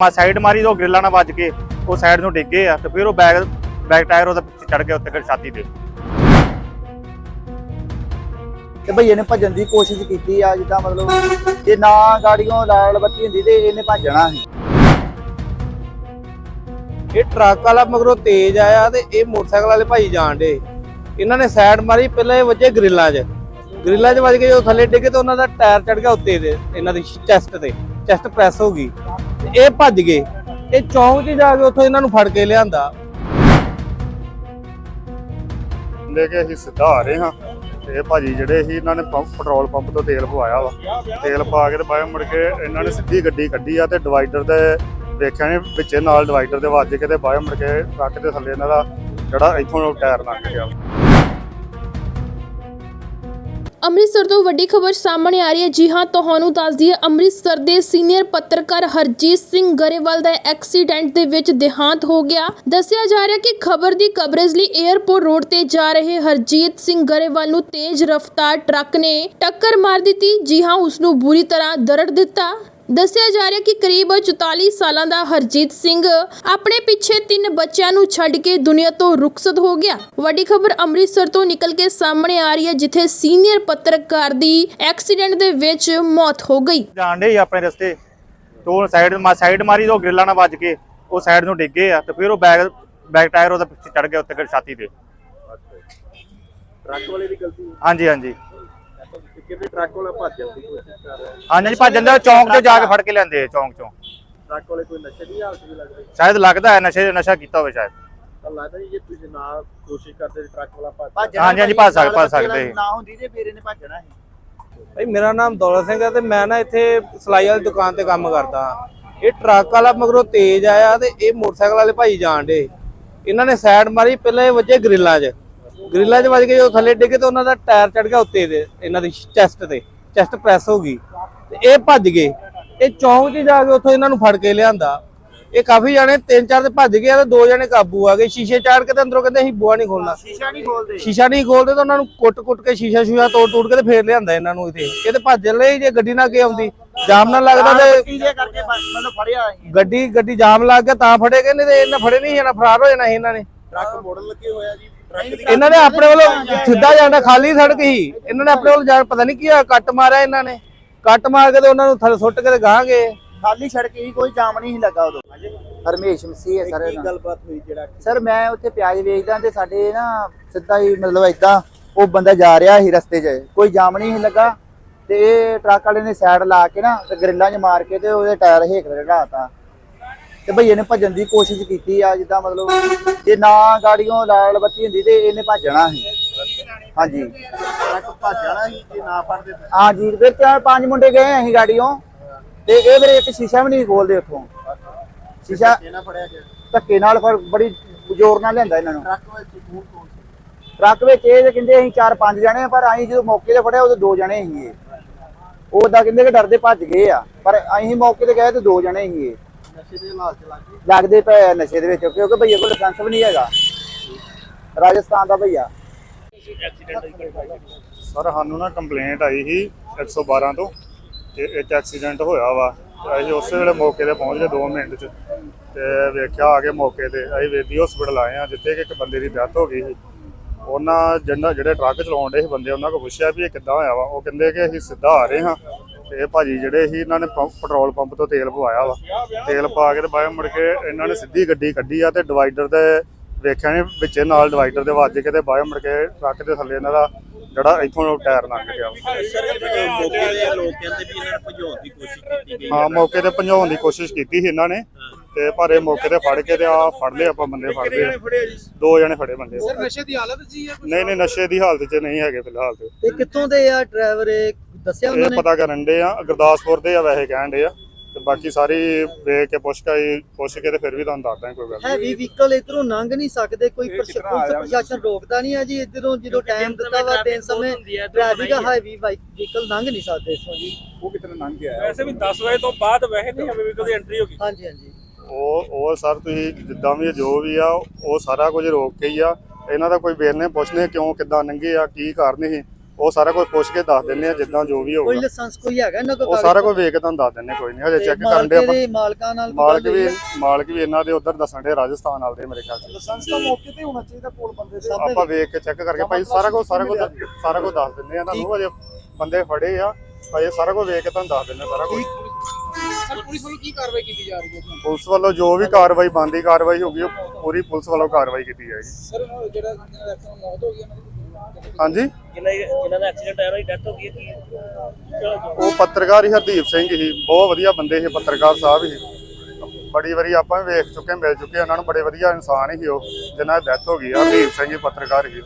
ਮਾ ਸਾਈਡ ਮਾਰੀ ਤਾਂ ਉਹ ਗ੍ਰਿਲਾਂ ਨਾਲ ਵੱਜ ਕੇ ਉਹ ਸਾਈਡ ਨੂੰ ਡਿੱਗੇ ਆ ਤੇ ਫਿਰ ਉਹ ਬੈਕ ਬੈਕ ਟਾਇਰ ਉਹਦਾ ਪਿੱਛੇ ਚੜ ਗਿਆ ਉੱਤੇ ਫਿਰ ਛਾਤੀ ਤੇ। ਤੇ ਭਈਏ ਨੇ ਭੱਜਣ ਦੀ ਕੋਸ਼ਿਸ਼ ਕੀਤੀ ਆ ਜਿੱਦਾਂ ਮਤਲਬ ਜੇ ਨਾ ਗਾੜੀਆਂ ਲਾਲ ਬੱਤੀ ਹੁੰਦੀ ਤੇ ਇਹਨੇ ਭੱਜਣਾ ਸੀ। ਇਹ ਟਰੱਕ ਵਾਲਾ ਮਗਰੋਂ ਤੇਜ਼ ਆਇਆ ਤੇ ਇਹ ਮੋਟਰਸਾਈਕਲ ਵਾਲੇ ਭਾਈ ਜਾਣ ਡੇ ਇਹਨਾਂ ਨੇ ਸਾਈਡ ਮਾਰੀ ਪਹਿਲਾਂ ਇਹ ਵੱਜੇ ਗ੍ਰਿਲਾਂ 'ਚ। ਗ੍ਰਿਲਾਂ 'ਚ ਵੱਜ ਕੇ ਜਦੋਂ ਥੱਲੇ ਡਿੱਗੇ ਤੇ ਉਹਨਾਂ ਦਾ ਟਾਇਰ ਚੜ ਗਿਆ ਉੱਤੇ ਦੇ ਇਹਨਾਂ ਦੀ ਚੈਸਟ ਤੇ। ਚੈਸਟ ਪ੍ਰੈਸ ਹੋ ਗਈ। ਇਹ ਭੱਜ ਗਏ। ਇਹ ਚੌਂਕ 'ਚ ਜਾ ਕੇ ਉੱਥੋਂ ਇਹਨਾਂ ਨੂੰ ਫੜ ਕੇ ਲਿਆਂਦਾ। ਲੈ ਕੇ ਅਸੀਂ ਸਿੱਧਾ ਆ ਰਹੇ ਹਾਂ। ਤੇ ਭਾਜੀ ਜਿਹੜੇ ਸੀ, ਇਹਨਾਂ ਨੇ ਪੰਪ, ਪੈਟਰੋਲ ਪੰਪ ਤੋਂ ਤੇਲ ਪਵਾਇਆ ਵਾ। ਤੇਲ ਪਾ ਕੇ ਤੇ ਬਾਹਰ ਮੁੜ ਕੇ ਇਹਨਾਂ ਨੇ ਸਿੱਧੀ ਗੱਡੀ ਕੱਢੀ ਆ ਤੇ ਡਿਵਾਈਡਰ ਦੇ ਵੇਖਿਆ ਨੇ, ਵਿੱਚੇ ਨਾਲ ਡਿਵਾਈਡਰ ਦੇ ਵੱਜ ਕੇ ਤੇ ਬਾਹਰ ਮੁੜ ਕੇ ਟਰੱਕ ਦੇ ਥੱਲੇ ਇਹਨਾਂ ਦਾ ਜਿਹੜਾ ਇੱਥੋਂ ਟਾਇਰ ਲੰਘ ਗਿਆ। ਅੰਮ੍ਰਿਤਸਰ ਤੋਂ ਵੱਡੀ ਖਬਰ ਸਾਹਮਣੇ ਆ ਰਹੀ ਹੈ। ਜੀ ਹਾਂ, ਤੁਹਾਨੂੰ ਦੱਸ ਦਈਏ, ਅੰਮ੍ਰਿਤਸਰ ਦੇ ਸੀਨੀਅਰ ਪੱਤਰਕਾਰ ਹਰਜੀਤ ਸਿੰਘ ਗਰੇਵਾਲ ਦਾ ਐਕਸੀਡੈਂਟ ਦੇ ਵਿੱਚ ਦੇਹਾਂਤ ਹੋ ਗਿਆ। ਦੱਸਿਆ ਜਾ ਰਿਹਾ ਕਿ ਖਬਰ ਦੀ ਕਵਰੇਜ ਲਈ 에ਅਰਪੋਰਟ ਰੋਡ ਤੇ ਜਾ ਰਹੇ ਹਰਜੀਤ ਸਿੰਘ ਗਰੇਵਾਲ ਨੂੰ ਤੇਜ਼ ਰਫ਼ਤਾਰ ਟਰੱਕ ਨੇ ਟੱਕਰ ਮਾਰ ਦਿੱਤੀ। ਜੀ ਹਾਂ ਉਸ ਨੂੰ ਬੁਰੀ ਤਰ੍ਹਾਂ ਦਰੜ ਦਿੱਤਾ। ਦੱਸਿਆ ਜਾ ਰਿਹਾ ਕਿ ਕਰੀਬ 44 ਸਾਲਾਂ ਦਾ ਹਰਜੀਤ ਸਿੰਘ ਆਪਣੇ ਪਿੱਛੇ ਤਿੰਨ ਬੱਚਿਆਂ ਨੂੰ ਛੱਡ ਕੇ ਦੁਨੀਆ ਤੋਂ ਰੁਖਸਤ ਹੋ ਗਿਆ। ਵੱਡੀ ਖਬਰ ਅੰਮ੍ਰਿਤਸਰ ਤੋਂ ਨਿਕਲ ਕੇ ਸਾਹਮਣੇ ਆ ਰਹੀ ਹੈ ਜਿੱਥੇ ਸੀਨੀਅਰ ਪੱਤਰਕਾਰ ਦੀ ਐਕਸੀਡੈਂਟ ਦੇ ਵਿੱਚ ਮੌਤ ਹੋ ਗਈ। ਜਾਣ ਡੇ ਆਪਣੇ ਰਸਤੇ। ਤੋਂ ਸਾਈਡ ਮਾ ਸਾਈਡ ਮਾਰੀ ਤਾਂ ਗ੍ਰਿਲਾਂ ਨਾਲ ਵੱਜ ਕੇ ਉਹ ਸਾਈਡ ਨੂੰ ਡਿੱਗੇ ਆ ਤੇ ਫਿਰ ਉਹ ਬੈਕ ਬੈਕ ਟਾਇਰ ਉਹਦਾ ਪਿੱਛੇ ਚੜ ਗਿਆ ਉੱਤੇ ਛਾਤੀ ਤੇ। ਟਰੱਕ ਵਾਲੇ ਦੀ ਗਲਤੀ ਹਾਂਜੀ ਹਾਂਜੀ। ਕਿਤੇ ਟਰੱਕ ਵਾਲਾ ਭੱਜਣ ਦੀ ਕੋਸ਼ਿਸ਼ ਕਰ ਰਿਹਾ ਹਾਂਜੀ ਹਾਂਜੀ ਭੱਜਣ ਦਾ ਚੌਂਕ 'ਚ ਜਾ ਕੇ ਫੜ ਕੇ ਲੈਂਦੇ ਆ ਚੌਂਕ 'ਚੋਂ। ਟਰੱਕ ਵਾਲੇ ਕੋਈ ਨਸ਼ੇ ਦੀ ਹਾਲਤ ਵੀ ਲੱਗ ਰਹੀ ਸ਼ਾਇਦ ਲੱਗਦਾ ਹੈ ਨਸ਼ੇ ਨਸ਼ਾ ਕੀਤਾ ਹੋਵੇ ਸ਼ਾਇਦ। ਤਾਂ ਲੱਗਦਾ ਜੀ ਜੇ ਤੁਸੀਂ ਨਾ ਕੋਸ਼ਿਸ਼ ਕਰਦੇ ਟਰੱਕ ਵਾਲਾ ਭੱਜ ਭੱਜਣਾ ਹਾਂਜੀ, ਹਾਂਜੀ, ਭਾਈ, ਭੱਜ ਸਕਦੇ- ਲਾਲ ਭੱਜ ਬੱਤੀ ਸਕਦੇ। ਨਾ ਹੁੰਦੀ ਤੇ ਫਿਰ ਇਹਨੇ ਭੱਜਣਾ ਸੀ। ਭਾਈ ਮੇਰਾ ਨਾਮ ਦੌਲਤ ਸਿੰਘ ਹੈ ਤੇ ਮੈਂ ਨਾ ਇੱਥੇ ਸਲਾਈ ਵਾਲੀ ਦੁਕਾਨ ਤੇ ਕੰਮ ਕਰਦਾ ਹਾਂ। ਇਹ ਟਰੱਕ ਵਾਲਾ ਮਗਰੋਂ ਤੇਜ਼ ਆਇਆ ਤੇ ਇਹ ਮੋਟਰਸਾਈਕਲ ਵਾਲੇ ਭਾਈ ਜਾਣ ਡੇ ਇਹਨਾਂ ਨੇ ਸਾਈਡ ਮਾਰੀ ਪਹਿਲਾਂ ਇਹ ਵੱਜੇ ਗ੍ਰਿਲਾਂ 'ਚ। ਗ੍ਰਿਲਾਂ 'ਚ ਵੱਜ ਕੇ ਜਦੋਂ ਥੱਲੇ ਡਿੱਗੇ ਤੇ ਉਹਨਾਂ ਦਾ ਟਾਇਰ ਚੜ ਗਿਆ ਉੱਤੇ ਦੇ ਇਹਨਾਂ ਦੀ ਚੈਸਟ ਤੇ ਚੈਸਟ ਪ੍ਰੈਸ ਹੋ ਗਈ। ਤੇ ਇਹ ਭੱਜ ਗਏ। ਇਹ ਚੌਂਕ 'ਚ ਜਾ ਕੇ ਉੱਥੋਂ ਇਹਨਾਂ ਨੂੰ ਫੜ ਕੇ ਲਿਆਂਦਾ। ਇਹ ਕਾਫੀ ਜਾਣੇ ਤਿੰਨ ਚਾਰ ਤੇ ਭੱਜ ਗਏ ਤੇ ਦੋ ਜਣੇ ਕਾਬੂ ਆ ਗਏ। ਸ਼ੀਸ਼ੇ ਚਾੜ ਕੇ ਤੇ ਅੰਦਰੋਂ ਕਹਿੰਦੇ ਅਸੀਂ ਬੂਆ ਨਹੀਂ ਖੋਲਣਾ ਸ਼ੀਸ਼ਾ ਨਹੀਂ ਖੋਲਦੇ ਸ਼ੀਸ਼ਾ ਨਹੀਂ ਖੋਲਦੇ ਤਾਂ ਉਹਨਾਂ ਨੂੰ ਕੁੱਟ-ਕੁੱਟ ਕੇ ਸ਼ੀਸ਼ਾ ਸ਼ੂਸ਼ਾ ਤੋੜ-ਤੋੜ ਕੇ ਤੇ ਫੇਰ ਲਿਆਂਦਾ ਇਹਨਾਂ ਨੂੰ ਇੱਥੇ। ਇਹ ਤੇ ਭੱਜ ਲਈ ਜੇ ਗੱਡੀ ਨਾ ਕੇ ਆਉਂਦੀ। ਜਾਮ ਨਾ ਲੱਗਦਾ ਤੇ ਗੱਡੀ ਗੱਡੀ ਜਾਮ ਲੱਗ ਗਿਆ ਤਾਂ ਫੜੇ ਗਏ ਨਹੀਂ ਤੇ ਇਹਨਾਂ ਫੜੇ ਨਹੀਂ ਜਾਣਾ ਫਰਾਰ ਹੋ ਜਾਣਾ ਸੀ ਇਹਨਾਂ ਨੇ। ਟਰੱਕ ਮੋੜਨ ਲੱਗੇ ਹੋਇਆ ਜੀ। ਇਹਨਾਂ ਨੇ ਆਪਣੇ ਵੱਲੋਂ ਸਿੱਧਾ ਜਾਣਾ ਖਾਲੀ ਸੜਕ ਸੀ। ਇਹਨਾਂ ਨੇ ਆਪਣੇ ਵੱਲੋਂ ਪਤਾ ਨਹੀਂ ਕੀ ਹੋਇਆ ਕੱਟ ਮਾਰਿਆ ਇਹਨਾਂ ਨੇ। ਕੱਟ ਮਾਰ ਕੇ ਤੇ ਉਹਨਾਂ ਨੂੰ ਥੱਲੇ ਸੁੱਟ ਕੇ ਤੇ ਗਾਂ ਗਏ। ਖਾਲੀ ਸੜਕ ਹੀ ਕੋਈ ਜਾਮ ਨਹੀਂ ਸੀ ਲੱਗਾ ਉਦੋਂ। ਹਰਮੇਸ਼ ਮਸੀਹ ਹੈ ਸਰ ਇਹਦਾ। ਗੱਲਬਾਤ ਹੋਈ ਜਿਹੜਾ ਸਰ ਮੈਂ ਉੱਥੇ ਪਿਆਜ਼ ਵੇਚਦਾ ਤੇ ਸਾਡੇ ਨਾ ਸਿੱਧਾ ਹੀ ਮਤਲਬ ਏਦਾਂ ਉਹ ਬੰਦਾ ਜਾ ਰਿਹਾ ਸੀ ਰਸਤੇ 'ਚ। ਕੋਈ ਜਾਮ ਨਹੀਂ ਸੀ ਲੱਗਾ ਤੇ ਇਹ ਟਰੱਕ ਵਾਲੇ ਨੇ ਸਾਈਡ ਲਾ ਕੇ ਨਾ ਤੇ ਗ੍ਰਿਲਾਂ 'ਚ ਮਾਰ ਕੇ ਤੇ ਉਹਦੇ ਟਾਇਰ ਹੇਕ ਰੜਾਤਾ। ਤੇ ਭਈਏ ਨੇ ਭੱਜਣ ਦੀ ਕੋਸ਼ਿਸ਼ ਕੀਤੀ ਆ ਜਿੱਦਾਂ ਮਤਲਬ ਜੇ ਨਾ ਗਾੜੀਆਂ ਲਾਲ ਬੱਤੀ ਹੁੰਦੀ ਤੇ ਇਹਨੇ ਭੱਜਣਾ ਸੀ। ਹਾਂਜੀ। ਟਰੱਕ ਭੱਜ ਜਾਣਾ ਸੀ ਜੇ ਨਾ ਫੜਦੇ ਹਾਂਜੀ ਫਿਰ ਚਾਰ ਪੰਜ ਮੁੰਡੇ ਗਏ ਅਸੀਂ ਗਾੜੀਆਂ ਤੇ ਇਹ ਮੇਰੇ ਇੱਕ ਸ਼ੀਸ਼ਾ ਵੀ ਨਹੀਂ ਖੋਲਦੇ ਉੱਥੋਂ। ਸ਼ੀਸ਼ਾ ਇਹਨਾਂ ਫੜਿਆ ਗਿਆ ਧੱਕੇ ਨਾਲ ਫਿਰ ਬੜੀ ਜ਼ੋਰ ਨਾਲ ਲਿਆਂਦਾ ਇਹਨਾਂ ਨੂੰ। ਟਰੱਕ ਵਿੱਚ ਕੌਣ ਕੌਣ ਟਰੱਕ ਵਿੱਚ ਇਹ ਤੇ ਕਹਿੰਦੇ ਅਸੀਂ ਚਾਰ ਪੰਜ ਜਣੇ ਆ, ਪਰ ਅਸੀਂ ਜਦੋਂ ਮੌਕੇ ਤੇ ਫੜਿਆ ਉਦੋਂ ਦੋ ਜਣੇ ਸੀ ਇਹ ਉਹ ਉਦਾਂ ਕਹਿੰਦੇ ਕਿ ਡਰਦੇ ਭੱਜ ਗਏ ਆ ਪਰ ਅਸੀਂ ਮੌਕੇ ਤੇ ਗਏ ਤੇ ਦੋ ਜਣੇ ਸੀ ਇਹ ਨਸ਼ੇ ਦੇ ਲੱਗਦੇ ਪਏ ਆ ਨਸ਼ੇ ਦੇ ਵਿੱਚ ਕਿਉਂਕਿ ਭਈਏ ਕੋਲ ਲਾਇਸੈਂਸ ਵੀ ਨਹੀਂ ਹੈਗਾ। ਰਾਜਸਥਾਨ ਦਾ ਭਈਆ। ਸਰ ਸਾਨੂੰ ਨਾ ਕੰਪਲੇਂਟ ਆਈ ਸੀ 112 ਤੋਂ ਕਿ ਇੱਕ ਐਕਸੀਡੈਂਟ ਹੋਇਆ ਵਾ। ਤੇ ਅਸੀਂ ਉਸੇ ਵੇਲੇ ਮੌਕੇ ਤੇ ਪਹੁੰਚ ਗਏ 2 ਮਿੰਟ 'ਚ। ਤੇ ਵੇਖਿਆ ਆ ਕੇ ਮੌਕੇ ਤੇ ਅਸੀਂ ਵੇਦੀ ਹਸਪੀਟਲ ਆਏ ਆ ਜਿੱਥੇ ਕਿ ਇੱਕ ਬੰਦੇ ਦੀ ਡੈਥ ਹੋ ਗਈ ਸੀ। ਉਹਨਾਂ ਜਿਹੜਾ ਜਿਹੜੇ ਟਰੱਕ ਚਲਾਉਣ ਦੇ ਸੀ ਬੰਦੇ ਉਹਨਾਂ ਕੋਲ ਪੁੱਛਿਆ ਵੀ ਇਹ ਕਿੱਦਾਂ ਹੋਇਆ ਵਾ। ਉਹ ਕਹਿੰਦੇ ਕਿ ਅਸੀਂ ਸਿੱਧਾ ਆ ਰਹੇ ਹਾਂ। ਤੇ ਇਹ ਭਾਜੀ ਜਿਹੜੇ ਸੀ ਇਹਨਾਂ ਨੇ ਪੰਪ ਪੈਟਰੋਲ ਪੰਪ ਤੋਂ ਤੇਲ ਪਵਾਇਆ ਵਾ। ਤੇਲ ਪਾ ਕੇ ਤੇ ਬਾਹਰ ਮੁੜ ਕੇ ਇਹਨਾਂ ਨੇ ਸਿੱਧੀ ਗੱਡੀ ਕੱਢੀ ਆ ਤੇ ਡਿਵਾਈਡਰ ਦੇ ਵੇਖਿਆ ਨੇ ਵਿੱਚੇ ਨਾਲ ਡਿਵਾਈਡਰ ਦੇ ਵੱਜ ਕੇ ਤੇ ਬਾਹਰ ਮੁੜ ਕੇ ਟਰੱਕ ਦੇ ਥੱਲੇ ਇਹਨਾਂ ਦਾ ਜਿਹੜਾ ਇੱਥੋਂ ਟਾਇਰ ਲੰਘ ਗਿਆ ਸਰ ਮੌਕੇ ਦੇ ਲੋਕ ਕਹਿੰਦੇ ਵੀ। ਇਹਨਾਂ ਨੇ ਭਜਾਉਣ ਦੀ ਕੋਸ਼ਿਸ਼ ਕੀਤੀ ਗਈ ਹਾਂ ਮੌਕੇ ਤੇ ਭਜਾਉਣ ਦੀ ਕੋਸ਼ਿਸ਼ ਕੀਤੀ ਸੀ ਇਹਨਾਂ ਨੇ। ਤੇ ਪਰ ਇਹ ਮੌਕੇ ਤੇ ਫੜ ਕੇ ਤੇ ਆ ਫੜ ਲਏ ਆਪਾਂ ਬੰਦੇ ਫੜ ਲਏ। ਫੜਿਆ ਜੀ ਦੋ ਜਣੇ ਫੜੇ ਬੰਦੇ। ਸਰ ਨਸ਼ੇ ਦੀ ਹਾਲਤ ਜਾਂ ਨਹੀਂ ਨਹੀਂ ਨਸ਼ੇ ਦੀ ਹਾਲਤ 'ਚ ਨਹੀਂ ਹੈਗੇ ਫਿਲਹਾਲ ਤੇ। ਇਹ ਕਿੱਥੋਂ ਦੇ ਆ ਡਰਾਈਵਰ ਦੱਸਿਆ ਇਹ ਪਤਾ ਕਰਨ ਦੇ ਆ ਗੁਰਦਾਸਪੁਰ ਦੇ ਆ ਵੈਸੇ ਕਹਿਣ ਦੇ ਆ। ਤੇ ਬਾਕੀ ਸਾਰੀ ਵੇਖ ਕੇ ਪੁੱਛ ਕੇ ਪੁੱਛ ਕੇ ਤੇ ਫਿਰ ਵੀ ਤੁਹਾਨੂੰ ਦੱਸਦਾ ਕੋਈ ਗੱਲ ਨੀ। ਹੈਵੀ ਵਹੀਕਲ ਇਧਰੋਂ ਲੰਘ ਨਹੀਂ ਸਕਦੇ ਕੋਈ ਪ੍ਰਸ਼ਾਸਨ ਰੋਕਦਾ ਨਹੀਂ ਹੈ ਜੀ ਇਧਰੋਂ ਜਦੋਂ ਟਾਈਮ ਦਿੱਤਾ ਵਾ ਦਿਨ ਸਮੇਂ ਟ੍ਰੈਫਿਕ ਹੈਵੀ ਵਹੀਕਲ ਲੰਘ ਨਹੀਂ ਸਕਦੇ ਇਸੋਂ ਜੀ। ਵੈਸੇ ਵੀ 10 ਵਜੇ ਤੋਂ ਬਾਅਦ ਵੈਸੇ ਨਹੀਂ ਹਮੇ ਵੀ ਕਦੇ ਐਂਟਰੀ ਹੋਗੀ ਹਾਂਜੀ ਹਾਂਜੀ। ਉਹ ਉਹ ਸਰ ਤੁਸੀਂ ਜਿੱਦਾਂ ਵੀ ਜੋ ਵੀ ਆ ਉਹ ਸਾਰਾ ਕੁਝ ਰੋਕ ਕੇ ਹੀ ਆ। ਇਹਨਾਂ ਦਾ ਕੋਈ ਵੇਰਨੇ ਪੁੱਛਨੇ ਕਿਉਂ ਕਿੱਦਾਂ ਲੰਘੇ ਆ ਕੀ ਕਾਰਨ ਸੀ? ਉਹ ਸਾਰਾ ਕੁਝ ਪੁੱਛ ਕੇ ਦੱਸ ਦਿੰਦੇ ਆ ਜਿੱਦਾਂ ਜੋ ਵੀ ਕੋਈ ਹੋਊਗਾ। ਲਾਇਸੈਂਸ ਕੋਈ ਹੈਗਾ ਇਹਨਾਂ ਕੋਲ ਉਹ ਸਾਰਾ ਕੁਝ ਵੇਖ ਕੇ ਤੁਹਾਨੂੰ ਦੱਸ ਦਿੰਦੇ ਕੋਈ ਨਹੀਂ ਹਜੇ ਚੈੱਕ ਕਰਨ ਦੇ ਆਪਾਂ। ਦੇ ਮਾਲਕਾਂ ਨਾਲ ਕੋਈ ਮਾਲਕ ਗੱਲ ਵੀ ਹੈ? ਮਾਲਕ ਵੀ ਇਹਨਾਂ ਦੇ ਉਧਰ ਦੱਸਣ ਦੇ ਰਾਜਸਥਾਨ ਵਾਲੇ ਮੇਰੇ ਖਿਆਲ ਚ। ਲਾਇਸੈਂਸ ਤਾਂ ਮੌਕੇ ਤੇ ਹੋਣਾ ਚਾਹੀਦਾ ਕੋਲ ਬੰਦੇ ਦੇ। ਆਪਾਂ ਵੇਖ ਕੇ ਚੈੱਕ ਕਰਕੇ ਭਾਈ ਸਾਰਾ ਕੁਝ ਸਾਰਾ ਕੁਝ ਸਾਰਾ ਕੁਝ ਦੱਸ ਦਿੰਦੇ ਆ ਤੁਹਾਨੂੰ ਹਜੇ ਬੰਦੇ ਫੜੇ ਆ ਹਜੇ ਸਾਰਾ ਕੁਝ ਵੇਖ ਕੇ ਤੁਹਾਨੂੰ ਦੱਸ ਦਿੰਦੇ ਆ ਸਾਰਾ ਕੁਝ। ਸਰ ਪੁਲਿਸ ਵੱਲੋਂ ਕੀ ਕਾਰਵਾਈ ਕੀਤੀ ਜਾ ਰਹੀ ਹੈ ਪੁਲਿਸ ਵੱਲੋਂ ਜੋ ਵੀ ਕਾਰਵਾਈ ਬੰਦੀ ਕਾਰਵਾਈ ਹੋਗੀ ਉਹ ਪੂਰੀ ਪੁਲਿਸ ਵੱਲੋਂ ਕਾਰਵਾਈ ਕੀਤੀ ਜਾਏਗੀ। ਸਰ ਜਿਹੜਾ ਐਕਸੀਡੈਂਟ ਮੌਤ ਹੋ ਗਈ ਉਹਨਾਂ ਦੀ ਹਾਂਜੀ। ਜਿਨ੍ਹਾਂ ਜਿਨ੍ਹਾਂ ਦਾ ਐਕਸੀਡੈਂਟ ਹੋਇਆ ਉਹਦੀ ਡੈਥ ਹੋ ਗਈ ਹੈ ਕੀ ਉਹ ਪੱਤਰਕਾਰ ਹੀ ਹਰਦੀਪ ਸਿੰਘ ਸੀ ਬਹੁਤ ਵਧੀਆ ਬੰਦੇ ਸੀ ਪੱਤਰਕਾਰ ਸਾਹਿਬ ਸੀ ਬੜੀ ਵਾਰੀ ਆਪਾਂ ਵੀ ਵੇਖ ਚੁੱਕੇ ਮਿਲ ਚੁੱਕੇ ਉਹਨਾਂ ਨੂੰ ਬੜੇ ਵਧੀਆ ਇਨਸਾਨ ਸੀ ਉਹ ਜਿਨ੍ਹਾਂ ਦੀ ਡੈਥ ਹੋ ਗਈ ਆ ਹਰਦੀਪ ਸਿੰਘ ਹੀ ਪੱਤਰਕਾਰ ਸੀ